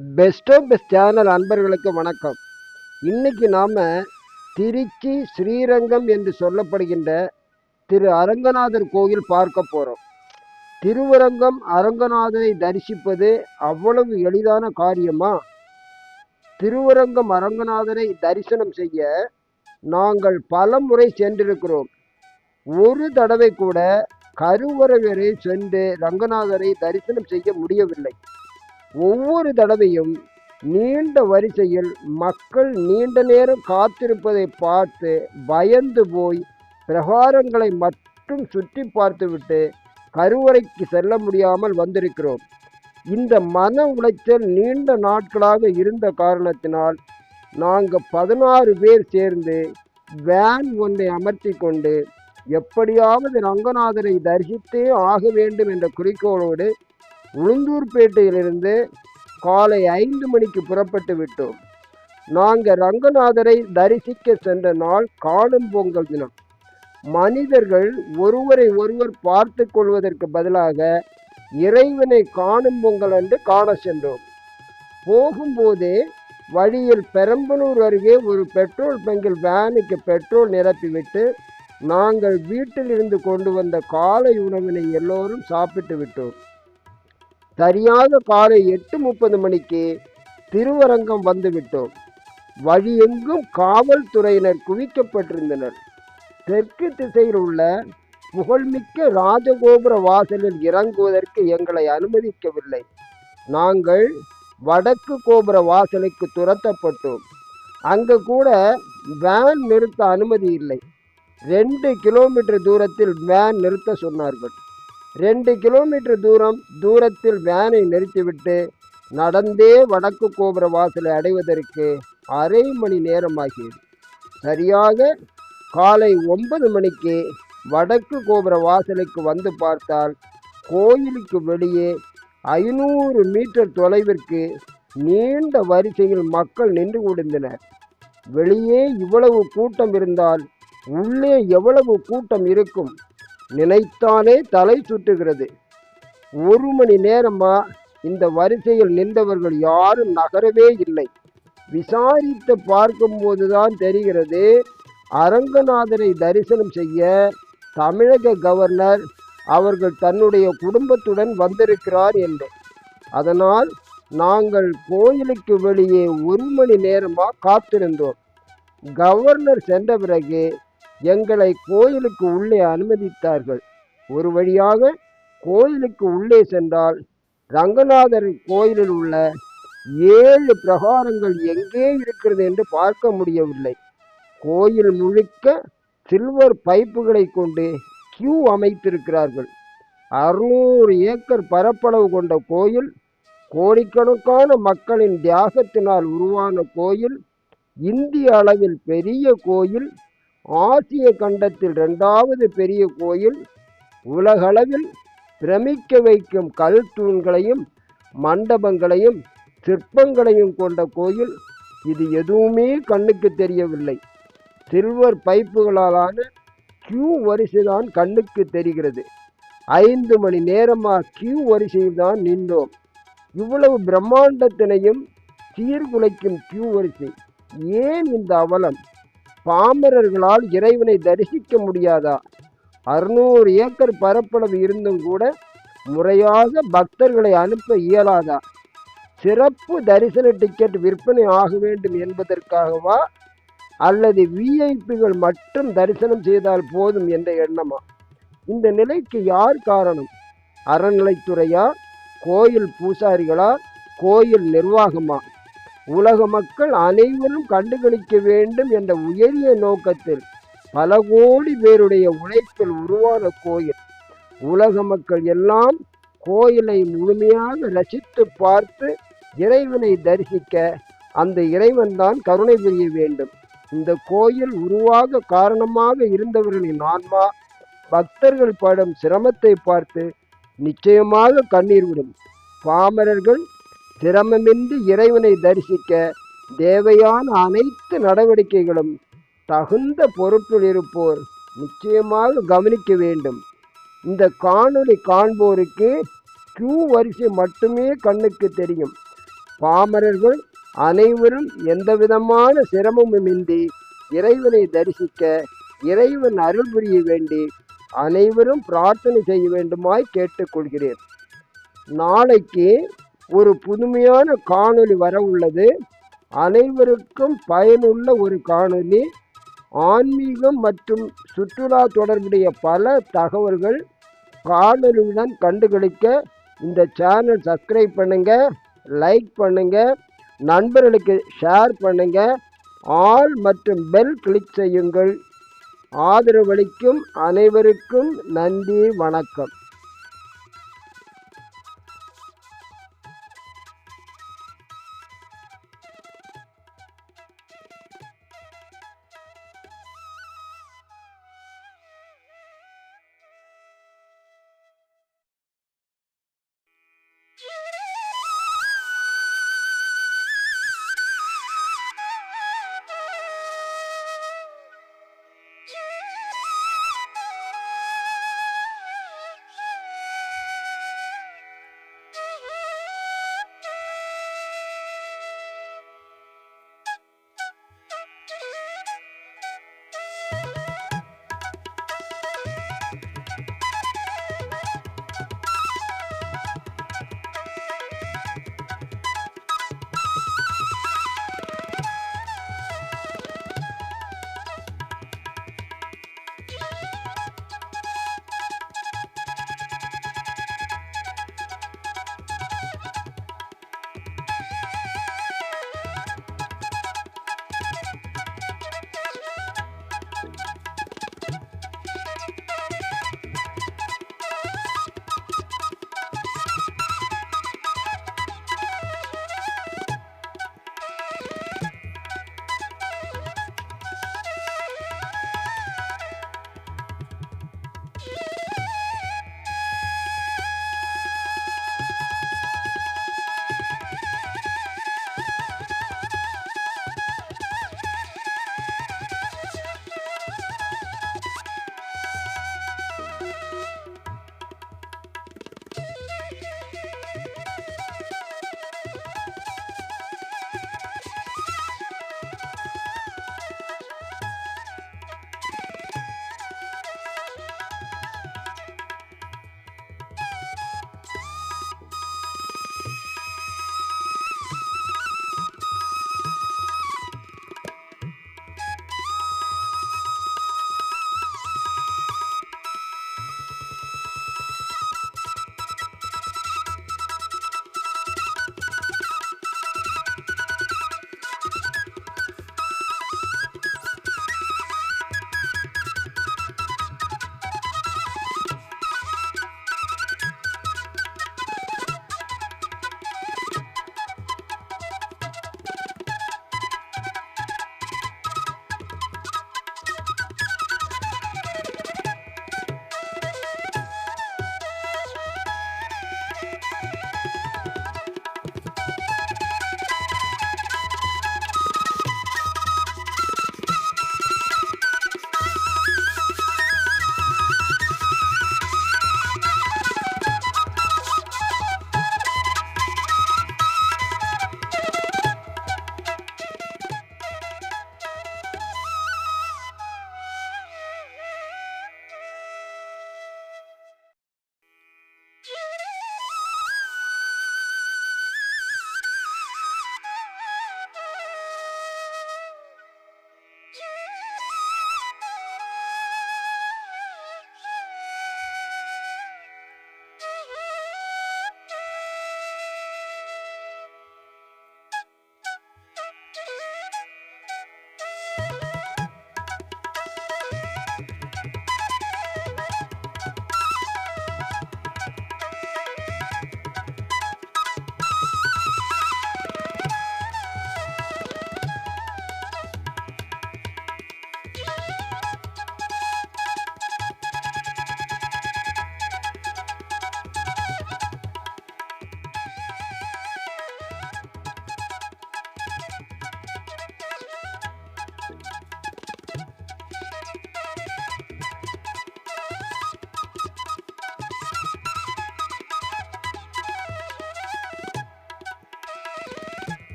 Best of best channel அன்பர்களுக்கு வணக்கம். இன்னைக்கு நாம் திருச்சி ஸ்ரீரங்கம் என்று சொல்லப்படுகின்ற திரு அரங்கநாதர் கோயில் பார்க்க போகிறோம் திருவரங்கம் அரங்கநாதரை தரிசிப்பது அவ்வளவு எளிதான காரியமா? திருவரங்கம் அரங்கநாதரை தரிசனம் செய்ய நாங்கள் பல முறை சென்றிருக்கிறோம். ஒரு தடவை கூட கருவறை சென்று ரங்கநாதரை தரிசனம் செய்ய முடியவில்லை. ஒவ்வொரு தடவையும் நீண்ட வரிசையில் மக்கள் நீண்ட நேரம் காத்திருப்பதை பார்த்து பயந்து போய் பிரகாரங்களை மட்டும் சுற்றி பார்த்துவிட்டு கருவறைக்கு செல்ல முடியாமல் வந்திருக்கிறோம். இந்த மன உளைச்சல் நீண்ட நாட்களாக இருந்த காரணத்தினால் நாங்கள் பதினாறு பேர் சேர்ந்து வேன் ஒன்றை அமர்த்தி கொண்டு எப்படியாவது ரங்கநாதரை தரிசித்தே ஆக வேண்டும் என்ற குறிக்கோளோடு உளுந்தூர்பேட்டையிலிருந்து காலை ஐந்து மணிக்கு புறப்பட்டு விட்டோம். நாங்கள் ரங்கநாதரை தரிசிக்க சென்ற நாள் காணும் பொங்கல் தினம். மனிதர்கள் ஒருவரை ஒருவர் பார்த்து கொள்வதற்கு பதிலாக இறைவனை காணும் பொங்கல் என்று காண சென்றோம். போகும்போதே வழியில் பெரம்பலூர் அருகே ஒரு பெட்ரோல் பங்கில் வேனுக்கு பெட்ரோல் நிரப்பிவிட்டு நாங்கள் வீட்டில் இருந்து கொண்டு வந்த காலை உணவினை எல்லோரும் சாப்பிட்டு விட்டோம். சரியாக காலை எட்டு முப்பது மணிக்கு திருவரங்கம் வந்துவிட்டோம். வழியெங்கும் காவல்துறையினர் குவிக்கப்பட்டிருந்தனர். தெற்கு திசையில் உள்ள புகழ்மிக்க ராஜகோபுர வாசலில் இறங்குவதற்கு எங்களை அனுமதிக்கவில்லை. நாங்கள் வடக்கு கோபுர வாசலுக்கு துரத்தப்பட்டோம். அங்கு கூட வேன் நிறுத்த அனுமதி இல்லை. ரெண்டு கிலோமீட்டர் தூரத்தில் வேன் நிறுத்த சொன்னார்கள். ரெண்டு கிலோமீட்டர் தூரம் தூரத்தில் வேனை நிறுத்திவிட்டு நடந்தே வடக்கு கோபுர வாசலை அடைவதற்கு அரை மணி நேரமாகியது. சரியாக காலை ஒன்பது மணிக்கு வடக்கு கோபுர வாசலுக்கு வந்து பார்த்தால் கோயிலுக்கு வெளியே ஐநூறு மீட்டர் தொலைவிற்கு நீண்ட வரிசையில் மக்கள் நின்று கொண்டிருந்தனர். வெளியே இவ்வளவு கூட்டம் இருந்தால் உள்ளே எவ்வளவு கூட்டம் இருக்கும்? நினைத்தாலே தலை சுற்றுகிறது ஒரு மணி நேரமா இந்த வரிசையில் நின்றவர்கள் யாரும் நகரவே இல்லை. விசாரித்து பார்க்கும்போதுதான் தெரிகிறது அரங்கநாதரை தரிசனம் செய்ய தமிழக கவர்னர் அவர்கள் தன்னுடைய குடும்பத்துடன் வந்திருக்கிறார் என்று. அதனால் நாங்கள் கோயிலுக்கு வெளியே ஒரு மணி நேரமாக காத்திருந்தோம். கவர்னர் சென்ற பிறகு எங்களை கோயிலுக்கு உள்ளே அனுமதித்தார்கள். ஒரு வழியாக கோயிலுக்கு உள்ளே சென்றால் ரங்கநாதர் கோயிலில் உள்ள ஏழு பிரகாரங்கள் எங்கே இருக்கிறது என்று பார்க்க முடியவில்லை. கோயில் முழுக்க சில்வர் பைப்புகளை கொண்டு கியூ அமைத்திருக்கிறார்கள். அறுநூறு ஏக்கர் பரப்பளவு கொண்ட கோயில் கோடிக்கணக்கான மக்களின் தியாகத்தினால் உருவான கோயில் இந்திய அளவில் பெரிய கோயில் ஆசிய கண்டத்தில் இரண்டாவது பெரிய கோயில் உலகளவில் பிரமிக்க வைக்கும் கல் தூண்களையும் மண்டபங்களையும் சிற்பங்களையும் கொண்ட கோயில் இது எதுவுமே கண்ணுக்கு தெரியவில்லை. சில்வர் பைப்புகளாலான கியூ வரிசைதான் கண்ணுக்கு தெரிகிறது. ஐந்து மணி நேரமாக கியூ வரிசையில் தான் நின்றோம். இவ்வளவு பிரம்மாண்டத்தினையும் சீர்குலைக்கும் கியூ வரிசை ஏன் இந்த அவலம்? பாமரர்களால் இறைவனை தரிசிக்க முடியாதா? அறுநூறு ஏக்கர் பரப்பளவு இருந்தும் கூட முறையாக பக்தர்களை அனுப்ப இயலாதா? சிறப்பு தரிசன டிக்கெட் விற்பனை ஆக வேண்டும் என்பதற்காகவா? அல்லது விஐபிகள் மட்டும் தரிசனம் செய்தால் போதும் என்ற எண்ணமா? இந்த நிலைக்கு யார் காரணம்? அறநிலைத்துறையா? கோயில் பூசாரிகளா? கோயில் நிர்வாகமா? உலக மக்கள் அனைவரும் கண்டுகளிக்க வேண்டும் என்ற உயரிய நோக்கத்தில் பல கோடி பேருடைய உழைப்பில் உருவான கோயில். உலக மக்கள் எல்லாம் கோயிலை முழுமையாக ரசித்து பார்த்து இறைவனை தரிசிக்க அந்த இறைவன் தான் கருணை புரிய வேண்டும். இந்த கோயில் உருவாக காரணமாக இருந்தவர்களின் ஆன்மா பக்தர்கள் படும் சிரமத்தை பார்த்து நிச்சயமாக கண்ணீர் விடும். பாமரர்கள் சிரமமின்றி இறைவனை தரிசிக்க தேவையான அனைத்து நடவடிக்கைகளும் தகுந்த பொறுப்பில் இருப்போர் நிச்சயமாக கவனிக்க வேண்டும். இந்த காணொளி காண்போருக்கு கியூ வரிசை மட்டுமே கண்ணுக்கு தெரியும். பாமரர்கள் அனைவரும் எந்தவிதமான சிரமமுமின்றி இறைவனை தரிசிக்க இறைவன் அருள் புரிய வேண்டி அனைவரும் பிரார்த்தனை செய்ய வேண்டுமாய் கேட்டுக்கொள்கிறேன். நாளைக்கு ஒரு புதுமையான காணொளி வர உள்ளது. அனைவருக்கும் பயனுள்ள ஒரு காணொளி. ஆன்மீகம் மற்றும் சுற்றுலா தொடர்புடைய பல தகவல்கள் காணொளியுடன் கண்டுகளிக்க இந்த சேனல் சப்ஸ்கிரைப் பண்ணுங்க லைக் பண்ணுங்க நண்பர்களுக்கு ஷேர் பண்ணுங்க ஆல் மற்றும் பெல் கிளிக் செய்யுங்கள். ஆதரவளிக்கும் அனைவருக்கும் நன்றி வணக்கம்.